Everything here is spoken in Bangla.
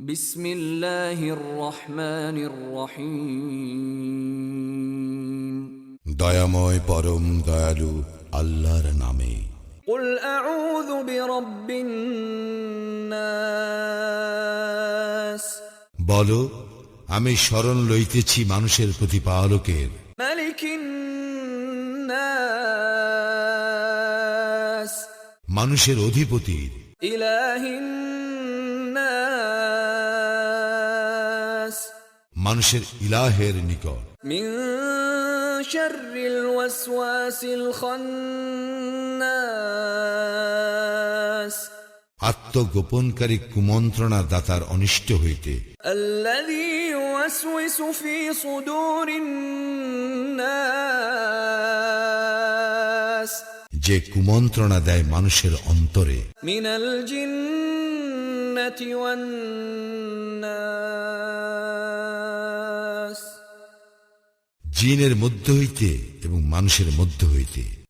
بسم الله الرحمن الرحيم দয়াময় পরম দয়ালু আল্লাহর নামে قل أعوذ برب الناس বলো আমি স্মরণ লইতেছি মানুষের প্রতিপালকের ملك الناس মানুষের অধিপতির إله মানুষের ইলাহের নিকট। আত্মগোপনকারী কুমন্ত্রণা দাতার অনিষ্ট হইতে। যে কুমন্ত্রণা দেয় মানুষের অন্তরে। মিনাল জিন্নাতি ওয়ান্নাস জিনের মধ্য হইতে এবং মানুষের মধ্য হইতে।